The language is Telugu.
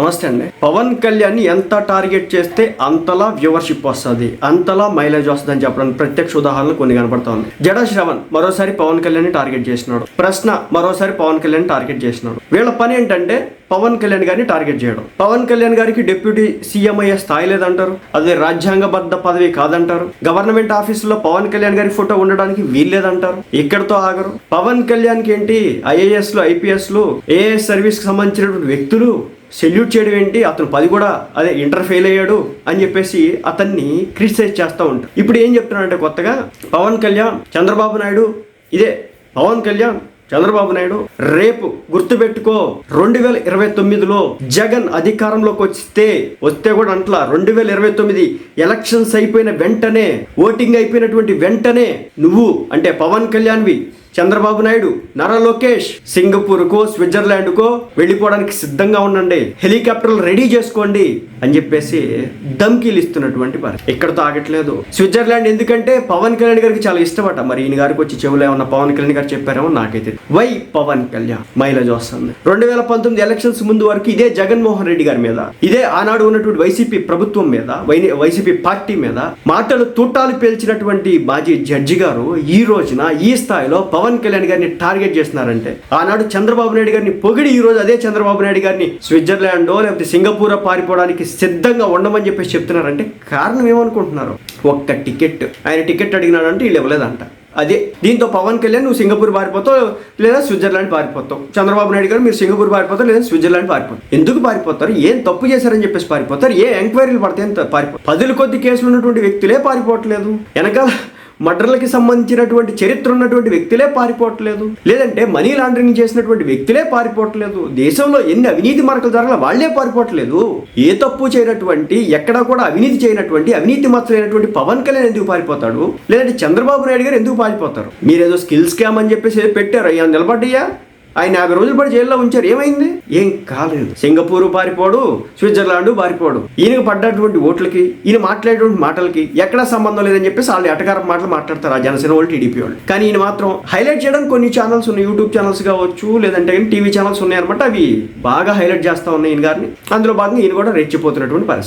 నమస్తే అండి. పవన్ కళ్యాణ్ ఎంత టార్గెట్ చేస్తే అంతలా వ్యూవర్షిప్ వస్తుంది అంతలా మైలేజ్ వస్తుంది అని చెప్పడానికి ప్రత్యక్ష ఉదాహరణలు కొన్ని కనపడతా ఉన్నాయి. జడ శ్రవణ్ మరోసారి పవన్ కళ్యాణ్ టార్గెట్ చేసినాడు. ప్రశ్న మరోసారి పవన్ కళ్యాణ్ టార్గెట్ చేసినాడు. వీళ్ళ పని ఏంటంటే పవన్ కళ్యాణ్ గారిని టార్గెట్ చేయడం. పవన్ కళ్యాణ్ గారికి డిప్యూటీ సీఎం అయ్యే స్థాయి లేదంటారు. అదే రాజ్యాంగబద్ధ పదవి కాదంటారు. గవర్నమెంట్ ఆఫీసులో పవన్ కళ్యాణ్ గారి ఫోటో ఉండడానికి వీల్లేదంటారు. ఇక్కడతో ఆగరు. పవన్ కళ్యాణ్కి ఏంటి? ఐఏఎస్లు ఐపీఎస్లు ఏఎస్ సర్వీస్కి సంబంధించినటువంటి వ్యక్తులు సెల్యూట్ చేయడం ఏంటి? అతను పది కూడా అదే ఇంటర్ ఫెయిల్ అయ్యాడు అని చెప్పేసి అతన్ని క్రిటిసైజ్ చేస్తూ ఉంటారు. ఇప్పుడు ఏం చెప్తున్నాడంటే కొత్తగా పవన్ కళ్యాణ్ చంద్రబాబు నాయుడు ఇదే పవన్ కళ్యాణ్ చంద్రబాబు నాయుడు రేపు గుర్తుపెట్టుకో. రెండు వేల ఇరవై తొమ్మిదిలో జగన్ అధికారంలోకి వస్తే వస్తే కూడా అంట్లా. రెండు వేల ఇరవై తొమ్మిది ఎలక్షన్స్ అయిపోయిన వెంటనే ఓటింగ్ అయిపోయినటువంటి వెంటనే నువ్వు అంటే పవన్ కళ్యాణ్వి చంద్రబాబు నాయుడు నారా లోకేష్ సింగపూర్కో స్విట్జర్లాండ్కో వెళ్ళిపోవడానికి సిద్ధంగా ఉండండి. హెలికాప్టర్లు రెడీ చేసుకోండి అని చెప్పేసి ధమ్కీలు ఇస్తున్నటువంటి వారు ఇక్కడతో ఆగట్లేదు. స్విట్జర్లాండ్ ఎందుకంటే పవన్ కళ్యాణ్ గారికి చాలా ఇష్టమట. మరి ఈయన గారికి వచ్చి చెవులు ఏమన్నా పవన్ కళ్యాణ్ గారు చెప్పారేమో నాకైతే వై పవన్ కళ్యాణ్? మైలేజ్ వస్తుంది. రెండు వేల పంతొమ్మిది ఎలక్షన్స్ ముందు వరకు ఇదే జగన్మోహన్ రెడ్డి గారి మీద ఇదే ఆనాడు ఉన్నటువంటి వైసీపీ ప్రభుత్వం మీద వై- వైసీపీ పార్టీ మీద మాటలు తూటాలు పేల్చినటువంటి మాజీ జడ్జి గారు ఈ రోజున ఈ స్థాయిలో పవన్ కళ్యాణ్ గారిని టార్గెట్ చేస్తున్నారంటే ఆనాడు చంద్రబాబు నాయుడు గారిని పొగిడి ఈ రోజు అదే చంద్రబాబు నాయుడు గారిని స్విట్జర్లాండో లేకపోతే సింగపూర్ పారిపోవడానికి సిద్ధంగా ఉండమని చెప్పేసి చెప్తున్నారంటే కారణం ఏమనుకుంటున్నారు? ఒక్క టికెట్. ఆయన టికెట్ అడిగినాడంటే వీళ్ళు ఇవ్వలేదంట. అదే దీంతో పవన్ కళ్యాణ్ నువ్వు సింగపూర్ పారిపోతావు లేదా స్విట్జర్లాండ్ పారిపోతావు? చంద్రబాబు నాయుడు గారు మీరు సింగపూర్ పారిపోతారు లేదా స్విట్జర్లాండ్ పారిపోతారు? ఎందుకు పారిపోతారు? ఏం తప్పు చేశారని చెప్పేసి పారిపోతారు? ఏ ఎంక్వైరీలు పడితే పారిపో? పదుల కొద్ది కేసులు ఉన్నటువంటి వ్యక్తులే పారిపోవట్లేదు. వెనకాల మర్డర్లకి సంబంధించినటువంటి చరిత్ర ఉన్నటువంటి వ్యక్తులే పారిపోవట్లేదు. లేదంటే మనీ లాండరింగ్ చేసినటువంటి వ్యక్తులే పారిపోవట్లేదు. దేశంలో ఎన్ని అవినీతి మరకలు జరగాల వాళ్ళే పారిపోవట్లేదు. ఏ తప్పు చేయనటువంటి ఎక్కడా కూడా అవినీతి చేయనటువంటి అవినీతి మచ్చలైనటువంటి పవన్ కళ్యాణ్ ఎందుకు పారిపోతాడు? లేదంటే చంద్రబాబు నాయుడు గారు ఎందుకు పారిపోతారు? మీరేదో స్కిల్ స్కామ్ అని చెప్పేసి పెట్టారు? అయ్యా నిలబడ్డయ్యా ఆయన యాభై రోజులు పాటు జైల్లో ఉంచారు. ఏమైంది? ఏం కాలేదు. సింగపూర్ పారిపోడు స్విట్జర్లాండ్ పారిపోడు. ఈయనకు పడ్డటువంటి ఓట్లకి ఈయన మాట్లాడేటువంటి మాటలకి ఎక్కడా సంబంధం లేదని చెప్పేసి వాళ్ళు ఎటకారం మాటలు మాట్లాడతారు ఆ జనసేన వాళ్ళు టీడీపీ వాళ్ళు. కానీ ఈయన మాత్రం హైలైట్ చేయడానికి కొన్ని ఛానల్స్ ఉన్నాయి. యూట్యూబ్ ఛానల్స్ కావచ్చు లేదంటే టీవీ ఛానల్స్ ఉన్నాయి అనమాట అవి బాగా హైలైట్ చేస్తా ఉన్నాయి ఈయన గారిని. అందులో భాగంగా ఈయన కూడా రెచ్చిపోతున్నటువంటి పరిస్థితి.